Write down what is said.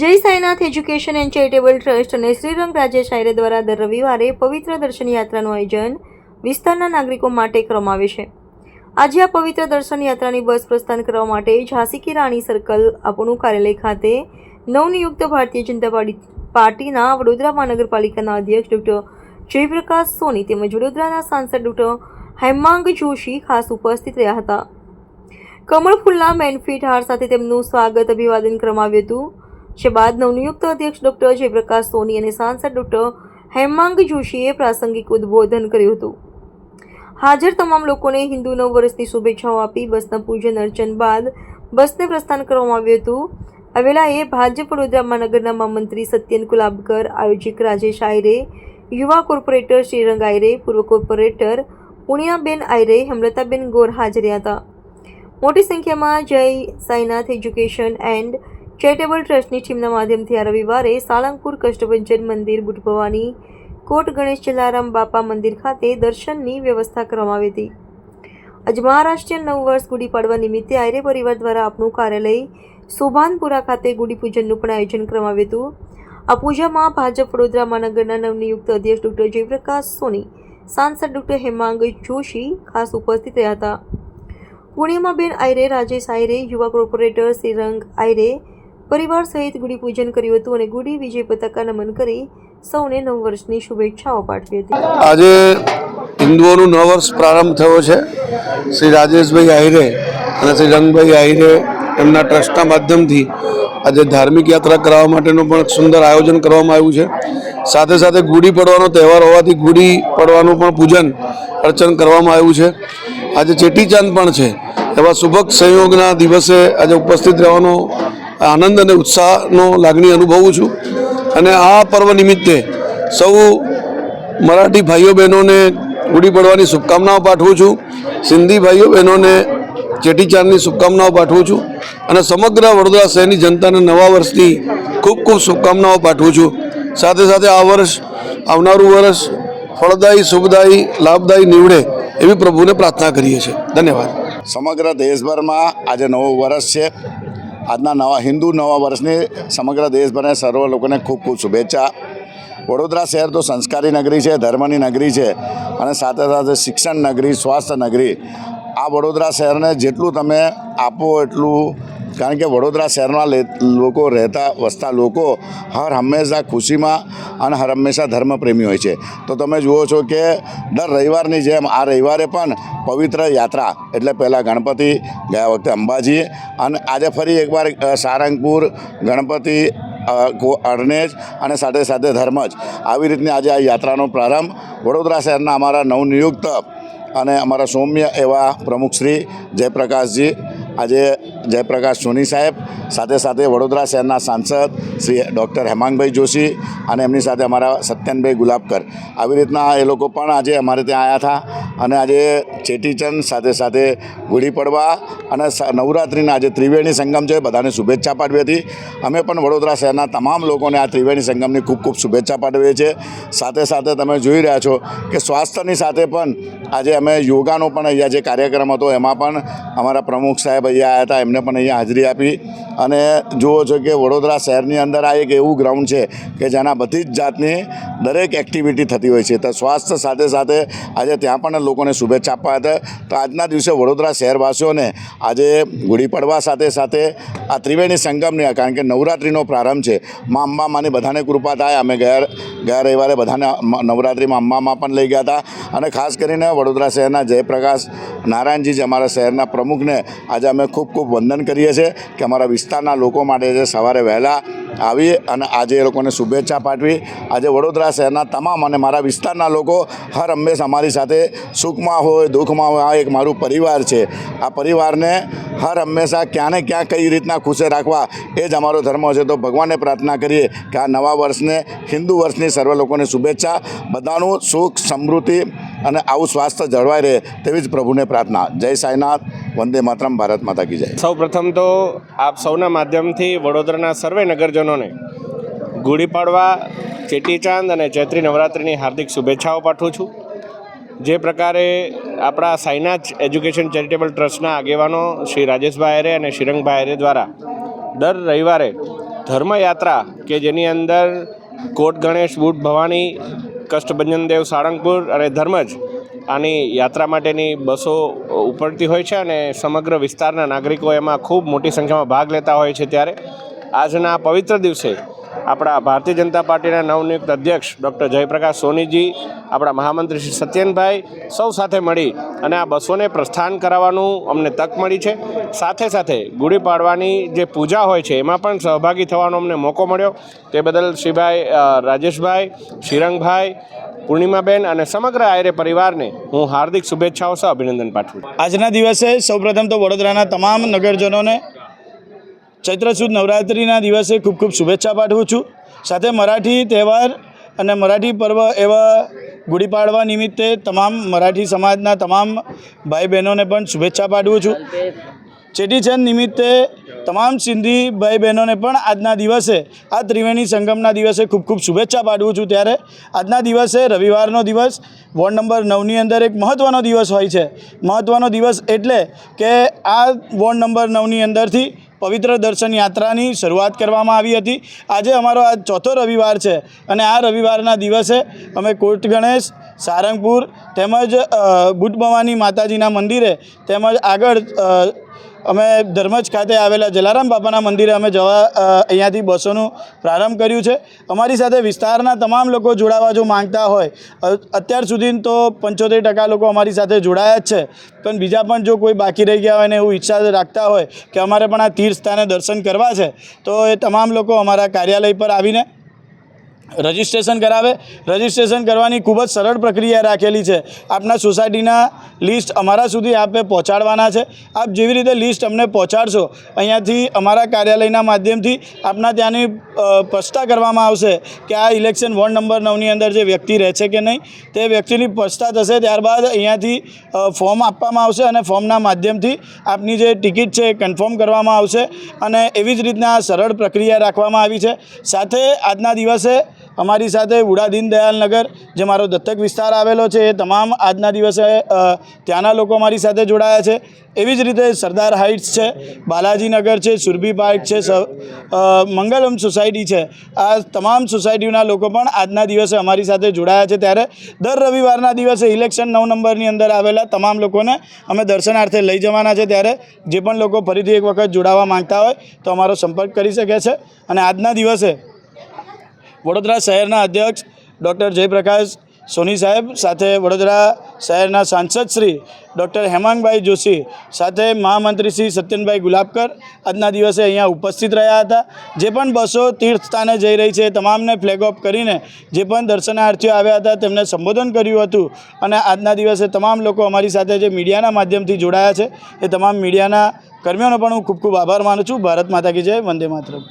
Jai Sainath education and charitable trust અને શ્રીરંગ રાજ્ય શાયરે દ્વારા દર રવિવારે પવિત્ર દર્શન યાત્રાનું આયોજન વિસ્તારના નાગરિકો માટે કરવામાં છે. આજે આ પવિત્ર દર્શન યાત્રાની બસ પ્રસ્થાન કરવા માટે ઝાંસી કી રાણી સર્કલ, આપણું કાર્યાલય ખાતે નવનિયુક્ત ભારતીય જનતા પાર્ટીના વડોદરા મહાનગરપાલિકાના અધ્યક્ષ ડૉક્ટર જયપ્રકાશ સોની તેમજ વડોદરાના સાંસદ ડૉક્ટર હેમાંગ જોશી ખાસ ઉપસ્થિત રહ્યા હતા. કમળ મેનફિટ હાર સાથે તેમનું સ્વાગત અભિવાદન કરવામાં આવ્યું હતું. જે બાદ નવનિયુક્ત અધ્યક્ષ ડૉક્ટર જયપ્રકાશ સોની અને સાંસદ ડોક્ટર હેમાંગ જોશીએ પ્રાસંગિક ઉદ્બોધન કર્યું હતું. હાજર તમામ લોકોને હિન્દુ નવ વર્ષની શુભેચ્છાઓ આપી બસના પૂજન અર્ચન બાદ બસને પ્રસ્થાન કરવામાં આવ્યું હતું. આ વેળાએ ભાજપ વડોદરા મહાનગરના મહામંત્રી સત્યન કુલાબકર, આયોજક રાજેશ આયરે, યુવા કોર્પોરેટર શ્રીરંગ આયરે, પૂર્વ કોર્પોરેટર પુણ્યાબેન આયરે, હેમલતાબેન ગોર હાજર હતા. મોટી સંખ્યામાં જય સાઈનાથ એજ્યુકેશન એન્ડ ચેરિટેબલ ટ્રસ્ટની ટીમના માધ્યમથી આ રવિવારે સાળંગપુર કષ્ટભંજન મંદિર બુટભવાની કોટ ગણેશ જલારામ બાપા મંદિર ખાતે દર્શનની વ્યવસ્થા કરવામાં આવી હતી. આજે મહારાષ્ટ્રીયન નવ વર્ષ ગુડી પાડવા નિમિત્તે આયરે પરિવાર દ્વારા આપણું કાર્યાલય સોભાનપુરા ખાતે ગુડી પૂજનનું પણ આયોજન કરવામાં આવ્યું હતું. આ પૂજામાં ભાજપ વડોદરા મહાનગરના નવનિયુક્ત અધ્યક્ષ ડોક્ટર જયપ્રકાશ સોની, સાંસદ ડોક્ટર હેમાંગ જોશી ખાસ ઉપસ્થિત રહ્યા હતા. પૂર્ણિમાબેન આયરે, રાજેશ આયરે, યુવા કોર્પોરેટર શ્રીરંગ આયરે, પરિવાર સહિત ગુડી પૂજન કર્યું હતું અને ગુડી વિજય પતાકા નમન કરી સૌને નવ વર્ષની શુભેચ્છાઓ પાઠવી હતી. આજે હિન્દુઓનું નવ વર્ષ પ્રારંભ થયો છે. શ્રી રાજેશભાઈ આહિરે અને શ્રી રંગભાઈ આહિરે એમના ટ્રસ્ટના માધ્યમથી આજે ધાર્મિક યાત્રા કરાવવા માટેનું પણ સુંદર આયોજન કરવામાં આવ્યું છે. સાથે સાથે ગુડી પડવાનો તહેવાર હોવાથી ગુડી પડવાનું પણ પૂજન અર્ચન કરવામાં આવ્યું છે. આજે ચેટીચાંદ પણ છે. એવા શુભક સંયોગના દિવસે આજે ઉપસ્થિત રહેવાનો આનંદ અને ઉત્સાહનો લાગણી અનુભવું છું. અને આ પર્વ નિમિત્તે સૌ મરાઠી ભાઈઓ બહેનોને ગુડી પડવાની શુભકામનાઓ પાઠવું છું. સિંધી ભાઈઓ બહેનોને ચેટીચાંદની શુભકામનાઓ પાઠવું છું. અને સમગ્ર વડોદરા શહેરની જનતાને નવા વર્ષની ખૂબ ખૂબ શુભકામનાઓ પાઠવું છું. સાથે સાથે આ વર્ષ આવનારું વર્ષ ફળદાયી, શુભદાયી, લાભદાયી નીવડે એવી પ્રભુને પ્રાર્થના કરીએ છીએ. ધન્યવાદ. સમગ્ર દેશભરમાં આજે નવું વર્ષ છે. આજના નવા હિન્દુ નવા વર્ષની સમગ્ર દેશભરના સર્વ લોકોને ખૂબ ખૂબ શુભેચ્છા. વડોદરા શહેર તો સંસ્કારી નગરી છે, ધર્મની નગરી છે અને સાથે સાથે શિક્ષણ નગરી, સ્વાસ્થ્ય નગરી. આ વડોદરા શહેરને જેટલું તમે આપો એટલું કારણ કે વડોદરા શહેરમાં લે- લોકો રહેતા, વસતા લોકો હર હંમેશા ખુશીમાં અને હર હંમેશા ધર્મપ્રેમી હોય છે. તો તમે જુઓ છો કે દર રવિવારની જેમ આ રવિવારે પણ પવિત્ર યાત્રા, એટલે પહેલાં ગણપતિ, ગયા વખતે અંબાજી અને આજે ફરી એકવાર સારંગપુર, ગણપતિ અરણેજ અને સાથે સાથે ધર્મજ. આવી રીતની આજે આ યાત્રાનો પ્રારંભ વડોદરા શહેરના અમારા નવનિયુક્ત અને અમારા સૌમ્ય એવા પ્રમુખશ્રી જયપ્રકાશજી આજે જયપ્રકાશ સોની સાહેબ, સાથે સાથે વડોદરા શહેરના સાંસદ શ્રી ડૉક્ટર હેમાંગભાઈ જોશી અને એમની સાથે અમારા સત્યનભાઈ ગુલાબકર. આવી રીતના એ લોકો પણ આજે અમારે ત્યાં આવ્યા હતા. અને આજે ચેટીચંદ સાથે સાથે ગુડી પડવા અને નવરાત્રિના આજે ત્રિવેણી સંગમ છે, બધાને શુભેચ્છા પાઠવી હતી. અમે પણ વડોદરા શહેરના તમામ લોકોને આ ત્રિવેણી સંગમની ખૂબ ખૂબ શુભેચ્છા પાઠવીએ છીએ. સાથે સાથે તમે જોઈ રહ્યા છો કે સ્વાસ્થ્યની સાથે પણ આજે અમે યોગાનો પણ અહીંયા જે કાર્યક્રમ હતો, એમાં પણ અમારા પ્રમુખ સાહેબ અહીંયા આવ્યા હતા, એમને પણ અહીંયા હાજરી આપી. અને જુઓ છો કે વડોદરા શહેરની અંદર આ એક એવું ગ્રાઉન્ડ છે કે જેના બધી જ જાતની દરેક એક્ટિવિટી થતી હોય છે. તો સ્વાસ્થ્ય સાથે સાથે આજે ત્યાં પણ લોકોને શુભેચ્છા આપવા હતા. તો આજના દિવસે વડોદરા શહેરવાસીઓને આજે ગુડી પડવા સાથે સાથે આ ત્રિવેણી સંગમની, કારણ કે નવરાત્રિનો પ્રારંભ છે. મા અંબામાની બધાને કૃપા થાય. અમે ગયા ગયા રવિવારે બધાને નવરાત્રિમાં અંબામાં પણ લઈ ગયા હતા. અને ખાસ કરીને વડોદરા શહેરના જયપ્રકાશ નારાયણજી જે અમારા શહેરના પ્રમુખને આજે અમે ખૂબ ખૂબ વંદન કરીએ છીએ કે અમારા વિસ્તારના લોકો માટે જે સવારે વહેલા આવી અને આજે એ લોકોને શુભેચ્છા પાઠવી. આજે વડોદરા શહેરના તમામ અને મારા વિસ્તારના લોકો હર હંમેશ અમારી સાથે સુખમાં હોય, દુઃખમાં હોય. આ એક મારું પરિવાર છે. આ પરિવારને હર હંમેશા ક્યાં ને ક્યાં કઈ રીતના ખુશે રાખવા એ જ અમારો ધર્મ છે. તો ભગવાનને પ્રાર્થના કરીએ કે આ નવા વર્ષને, હિન્દુ વર્ષની સર્વ લોકોને શુભેચ્છા, બધાનું સુખ, સમૃદ્ધિ અને આવું સ્વાસ્થ્ય જળવાઈ રહે તેવી જ પ્રભુને પ્રાર્થના. જય સાંઈનાથ. વંદે માતરમ ભારત માતા કી જય. સૌ પ્રથમ તો આપ સૌના માધ્યમથી વડોદરાના સર્વે નગરજનોને ગુડી પાડવા ચેટીચાંદ અને ચૈત્રી નવરાત્રિની હાર્દિક શુભેચ્છાઓ પાઠવું છું. જે પ્રકારે આપણા સાઈનાથ એજ્યુકેશન ચેરિટેબલ ટ્રસ્ટના આગેવાનો શ્રી રાજેશભાઈ આયરે અને શ્રીરંગભાઈ આયરે દ્વારા દર રવિવારે ધર્મયાત્રા કે જેની અંદર કોટ ગણેશ બુટ ભવાની, કષ્ટભંજન દેવ સાળંગપુર અને ધર્મજ આની યાત્રા માટેની બસો ઉપડતી હોય છે અને સમગ્ર વિસ્તારના નાગરિકો એમાં ખૂબ મોટી સંખ્યામાં ભાગ લેતા હોય છે ત્યારે આજના પવિત્ર દિવસે આપણા ભારતીય જનતા પાર્ટીના નવનિયુક્ત અધ્યક્ષ ડૉક્ટર જયપ્રકાશ સોનીજી, આપણા મહામંત્રી શ્રી સત્યનભાઈ સૌ સાથે મળી અને આ બસોને પ્રસ્થાન કરાવવાનું અમને તક મળી છે. સાથે સાથે ગુડી પાડવાની જે પૂજા હોય છે એમાં પણ સહભાગી થવાનો અમને મોકો મળ્યો. તે બદલ શ્રીભાઈ રાજેશભાઈ, શ્રીરંગભાઈ પૂર્ણિમાબેન અને સમગ્ર આયરે પરિવારને હું હાર્દિક શુભેચ્છાઓ સહ અભિનંદન પાઠવું આજના દિવસે સૌપ્રથમ તો વડોદરાના તમામ નગરજનોને ચૈત્ર સુદ નવરાત્રિના દિવસે ખૂબ ખૂબ શુભેચ્છા પાઠવું છું. સાથે મરાઠી તહેવાર અને મરાઠી પર્વ એવા ગુડી પાડવા નિમિત્તે તમામ મરાઠી સમાજના તમામ ભાઈ બહેનોને પણ શુભેચ્છા પાઠવું છું. ચેટીચંદ નિમિત્તે તમામ સિંધી ભાઈ બહેનોને પણ આજના દિવસે, આ ત્રિવેણી સંગમના દિવસે ખૂબ ખૂબ શુભેચ્છા પાઠવું છું ત્યારે. આજના દિવસે રવિવારનો દિવસ, વોર્ડ નંબર નવની અંદર એક મહત્ત્વનો દિવસ હોય છે. મહત્ત્વનો દિવસ એટલે કે આ વોર્ડ નંબર નવની અંદરથી પવિત્ર દર્શન યાત્રાની શરૂઆત કરવામાં આવી હતી. આજે અમારો આ ચોથો રવિવાર છે અને આ રવિવારના દિવસે અમે કોટ ગણેશ, સારંગપુર તેમજ બુટ ભવાની માતાજીના મંદિરે તેમજ આગળ અમે ધર્મજ ખાતે આવેલા જલારામ બાપાના મંદિરે અમે જવા અહીંયાથી બસોનું પ્રારંભ કર્યું છે. અમારી સાથે વિસ્તારના તમામ લોકો જોડાવા જો માંગતા હોય અત્યાર સુધી તો પંચોતેર ટકા લોકો અમારી સાથે જોડાયા જ છે. પણ બીજા પણ જો કોઈ બાકી રહી ગયા હોય ને એવું ઈચ્છા રાખતા હોય કે અમારે પણ આ તીર્થ સ્થાને દર્શન કરવા છે, તો એ તમામ લોકો અમારા કાર્યાલય પર આવીને રજિસ્ટ્રેશન કરાવે. રજિસ્ટ્રેશન કરવાની ખૂબ જ સરળ પ્રક્રિયા રાખેલી છે. આપના સોસાયટીના લિસ્ટ અમારા સુધી આપે પહોંચાડવાના છે. આપ જેવી રીતે લિસ્ટ અમને પહોંચાડશો, અહીંયાથી અમારા કાર્યાલયના માધ્યમથી આપના ત્યાંની પસ્તા કરવામાં આવશે કે આ ઇલેક્શન વોર્ડ નંબર નવની અંદર જે વ્યક્તિ રહે છે કે નહીં, તે વ્યક્તિની પસ્તા થશે. ત્યારબાદ અહીંયાથી ફોર્મ આપવામાં આવશે અને ફોર્મના માધ્યમથી આપની જે ટિકિટ છે એ કન્ફર્મ કરવામાં આવશે. અને એવી જ રીતના સરળ પ્રક્રિયા રાખવામાં આવી છે. સાથે આજના દિવસે અમારી સાથે ઉડા દીનદયાલનગર જે મારો દત્તક વિસ્તાર આવેલો છે, એ તમામ આજના દિવસે ત્યાંના લોકો અમારી સાથે જોડાયા છે. એવી જ રીતે સરદાર હાઇટ્સ છે બાલાજીનગર છે, સુરભી પાર્ક છે મંગલમ સોસાયટી છે. આ તમામ સોસાયટીના લોકો પણ આજના દિવસે અમારી સાથે જોડાયા છે. ત્યારે દર રવિવારના દિવસે ઇલેક્શન નવ નંબરની અંદર આવેલા તમામ લોકોને અમે દર્શનાર્થે લઈ જવાના છે. ત્યારે જે પણ લોકો ફરીથી એક વખત જોડાવા માંગતા હોય, તો અમારો સંપર્ક કરી શકે છે. અને આજના દિવસે વડોદરા શહેરના અધ્યક્ષ ડૉક્ટર જયપ્રકાશ સોની સાહેબ, સાથે વડોદરા શહેરના સાંસદ શ્રી ડૉક્ટર હેમાંગભાઈ જોશી, સાથે મહામંત્રી શ્રી સત્યનભાઈ ગુલાબકર. આજના દિવસે અહીંયા ઉપસ્થિત રહ્યા હતા. જે પણ બસો તીર્થ સ્થાને જઈ રહી છે તમામને ફ્લેગ ઓફ કરીને જે પણ દર્શનાર્થીઓ આવ્યા હતા તેમને સંબોધન કર્યું હતું. અને આજના દિવસે તમામ લોકો અમારી સાથે જે મીડિયાના માધ્યમથી જોડાયા છે એ તમામ મીડિયાના કર્મીઓનો પણ હું ખૂબ ખૂબ આભાર માનું છું. ભારત માતા કી જય, વંદે માતરમ.